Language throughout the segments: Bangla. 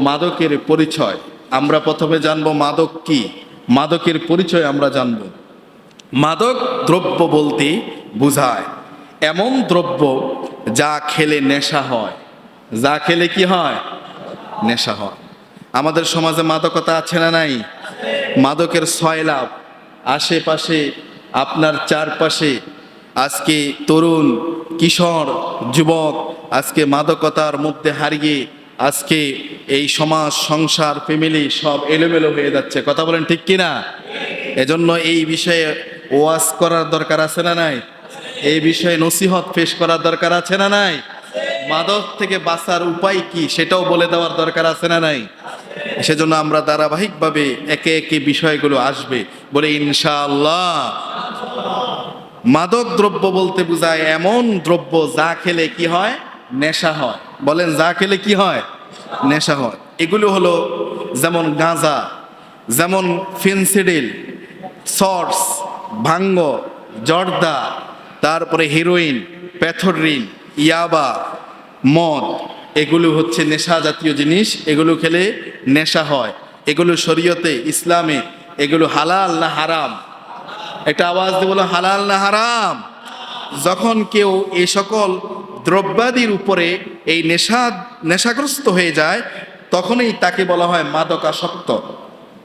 মাদকের পরিচয়। আমরা প্রথমে জানব মাদক কি? মাদকের পরিচয় আমরা জানব। মাদক দ্রব্য বলতে বোঝায়। এমন দ্রব্য যা খেলে নেশা হয়। যা খেলে কি হয়? নেশা হয়। আমাদের সমাজে মাদকতা আছে না নাই? মাদকের সয়লাভ। আশেপাশে, আপনার চারপাশে, আজকে তরুণ, কিশোর, যুবক, আজকে মাদকতার মধ্যে হারিয়ে আজকে এই সমাজ, সংসার ফ্যামিলি সব এলোমেলো হয়ে যাচ্ছে। কথা বলেন ঠিক কিনা? এজন্য এই বিষয়ে ওয়াজ করার দরকার আছে না নাই? এই বিষয়ে নসিহত পেশ করার দরকার আছে না নাই? মাদক থেকে বাঁচার উপায় কি সেটাও বলে দেওয়ার দরকার আছে না নাই? সেজন্য আমরা ধারাবাহিকভাবে একে একে বিষয়গুলো আসবে। বলে, ইনশাআল্লাহ। মাদক দ্রব্য বলতে বোঝায় এমন দ্রব্য যা খেলে কি হয়? নেশা হয়। বলেন, যা খেলে কি হয়? নেশা হয় এগুলো হলো যেমন গাঁজা, যেমন ফেন্সিডিল, সর্স, ভাঙ্গ, জর্দা, তারপরে হিরোইন, প্যাথরিন, ইয়াবা, মদ। এগুলো হচ্ছে নেশা জাতীয় জিনিস, এগুলো খেলে নেশা হয়। এগুলো শরীয়তে, ইসলামে, এগুলো হালাল না হারাম? একটা আওয়াজ দিয়ে বলো, হালাল না হারাম? যখন কেউ এই সকল দ্রব্যাদির উপরে এই নেশা, নেশাগ্রস্ত হয়ে যায়, তখনই তাকে বলা হয় মাদকাসক্ত।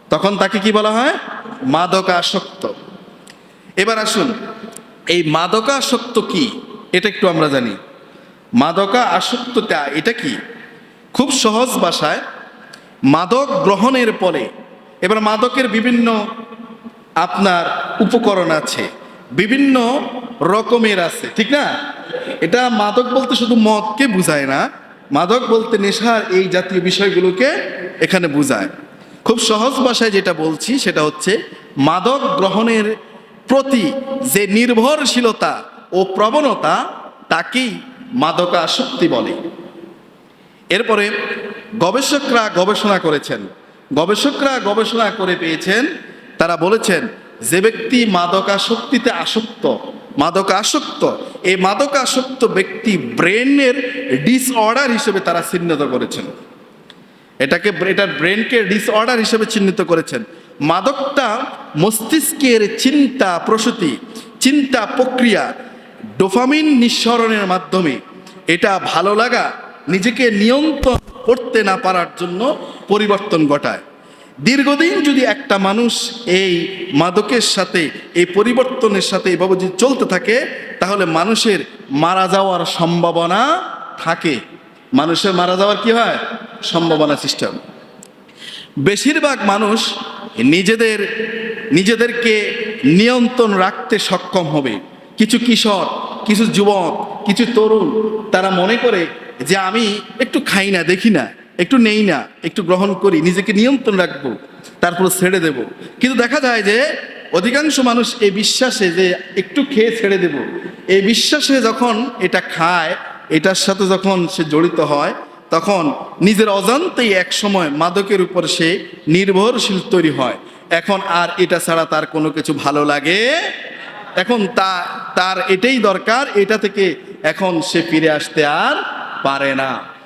তখন তাকে কি বলা হয়? মাদকাসক্ত। এবার আসুন, এই মাদকাসক্ত কি? এটা একটু আমরা জানি। মাদকা আসক্তটা এটা কি? খুব সহজ ভাষায়, মাদক গ্রহণের পরে, এবার মাদকের বিভিন্ন আপনার উপকরণ আছে। বিভিন্ন রকমের আছে, ঠিক না? এটা মাদক বলতে শুধু মদকে বুঝায় না, মাদক বলতে নেশার এই জাতীয় বিষয়গুলোকে এখানে বুঝায়। খুব সহজ ভাষায় যেটা বলছি সেটা হচ্ছে, মাদক গ্রহণের প্রতি যে নির্ভরশীলতা ও প্রবণতা, তাকেই মাদকাসক্তি বলে। এরপরে গবেষকরা গবেষণা করেছেন। গবেষকরা গবেষণা করে পেয়েছেন, তারা বলেছেন যে ব্যক্তি মাদকাসক্তিতে আসক্ত, মাদকাসক্ত, এই মাদকাসক্ত ব্যক্তি ব্রেনের ডিসঅর্ডার হিসেবে তারা চিহ্নিত করেছেন। এটাকে এটার ব্রেনকে ডিসঅর্ডার হিসেবে চিহ্নিত করেছেন। মাদকটা মস্তিষ্কের চিন্তা প্রসূতি, চিন্তা প্রক্রিয়া ডোফামিন নিঃসরণের মাধ্যমে এটা ভালো লাগা, নিজেকে নিয়ন্ত্রণ করতে না পারার জন্য পরিবর্তন ঘটায়। দীর্ঘদিন যদি একটা মানুষ এই মাদকের সাথে, এই পরিবর্তনের সাথে এভাবে যদি চলতে থাকে, তাহলে মানুষের মারা যাওয়ার সম্ভাবনা থাকে। মানুষের মারা যাওয়ার কি হয়? সম্ভাবনা হবে বেশিরভাগ মানুষ নিজেদের, নিজেদেরকে নিয়ন্ত্রণ রাখতে সক্ষম হবে। কিছু কিশোর, কিছু যুবক, কিছু তরুণ, তারা মনে করে যে আমি একটু খাই না, দেখি না। একটু নেই না, একটু গ্রহণ করি, নিজেকে নিয়ন্ত্রণ রাখব, তারপর ছেড়ে দেব। কিন্তু দেখা যায় যে অধিকাংশ মানুষ এই বিশ্বাসে যে একটু খেয়ে ছেড়ে দেব। এই বিশ্বাসে যখন এটা খায়, এটার সাথে যখন সে জড়িত হয়, তখন নিজের অজান্তেই এক সময় মাদকের উপর সে নির্ভরশীল তৈরি হয়। এখন আর এটা ছাড়া তার কোনো কিছু ভালো লাগে? এখন তা, তার এটাই দরকার, এটা থেকে এখন সে ফিরে আসতে আর পারে না।